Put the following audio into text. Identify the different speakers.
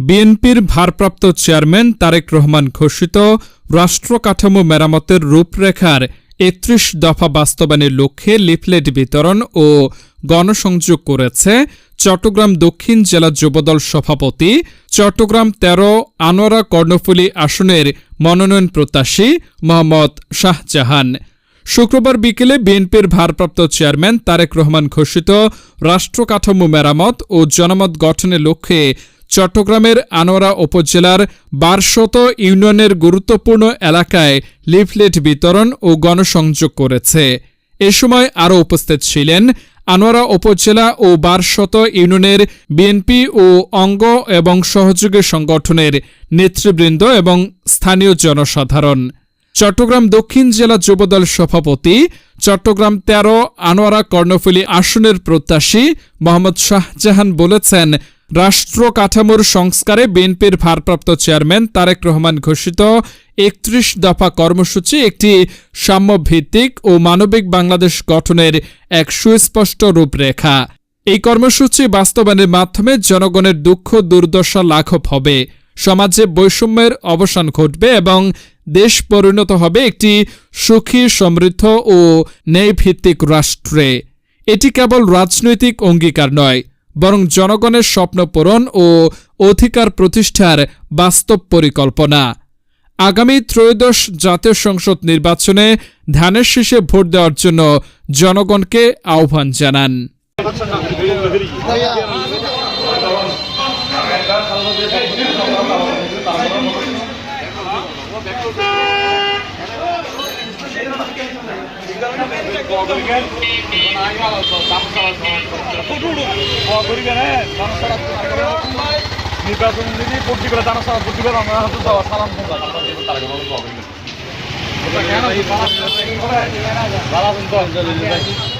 Speaker 1: বিএনপির ভারপ্রাপ্ত চেয়ারম্যান তারেক রহমান ঘোষিত রাষ্ট্র কাঠামো মেরামতের রূপরেখার একত্রিশ দফা বাস্তবায়নের লক্ষ্যে লিফলেট বিতরণ ও গণসংযোগ করেছে চট্টগ্রাম দক্ষিণ জেলা যুবদল সভাপতি, চট্টগ্রাম তেরো আনোয়ারা কর্ণফুলী আসনের মনোনয়ন প্রত্যাশী মোহাম্মদ শাহজাহান। শুক্রবার বিকেলে বিএনপির ভারপ্রাপ্ত চেয়ারম্যান তারেক রহমান ঘোষিত রাষ্ট্র কাঠামো মেরামত ও জনমত গঠনের লক্ষ্যে চট্টগ্রামের আনোয়ারা উপজেলার বারশত ইউনিয়নের গুরুত্বপূর্ণ এলাকায় লিফলেট বিতরণ ও গণসংযোগ করেছে। এ সময় আরও উপস্থিত ছিলেন আনোয়ারা উপজেলা ও বারশত ইউনিয়নের বিএনপি ও অঙ্গ এবং সহযোগী সংগঠনের নেতৃবৃন্দ এবং স্থানীয় জনসাধারণ। চট্টগ্রাম দক্ষিণ জেলা যুবদল সভাপতি, চট্টগ্রাম তেরো আনোয়ারা কর্ণফুলী আসনের প্রত্যাশী মোহাম্মদ শাহজাহান বলেছেন রাষ্ট্র কাঠামোর সংস্কারে বিএনপির ভারপ্রাপ্ত চেয়ারম্যান তারেক রহমান ঘোষিত একত্রিশ দফা কর্মসূচি একটি সাম্যভিত্তিক ও মানবিক বাংলাদেশ গঠনের এক সুস্পষ্ট রূপরেখা। এই কর্মসূচি বাস্তবায়নের মাধ্যমে জনগণের দুঃখ, দুর্দশা লাঘব হবে, সমাজে বৈষম্যের অবসান ঘটবে এবং দেশ পরিণত হবে একটি সুখী, সমৃদ্ধ ও ন্যায়ভিত্তিক রাষ্ট্রে। এটি কেবল রাজনৈতিক অঙ্গীকার নয় বরং জনগণের স্বপ্ন পূরণ ও অধিকার প্রতিষ্ঠার বাস্তব পরিকল্পনা। আগামী ত্রয়োদশ জাতীয় সংসদ নির্বাচনে ধানের শীষে ভোট দেওয়ার জন্য জনগণকে আহ্বান জানান।
Speaker 2: নির্বাচন যদি ভর্তি করে জানা সারা ভর্তি করে আমরা হাতে দেওয়া সালাম তারা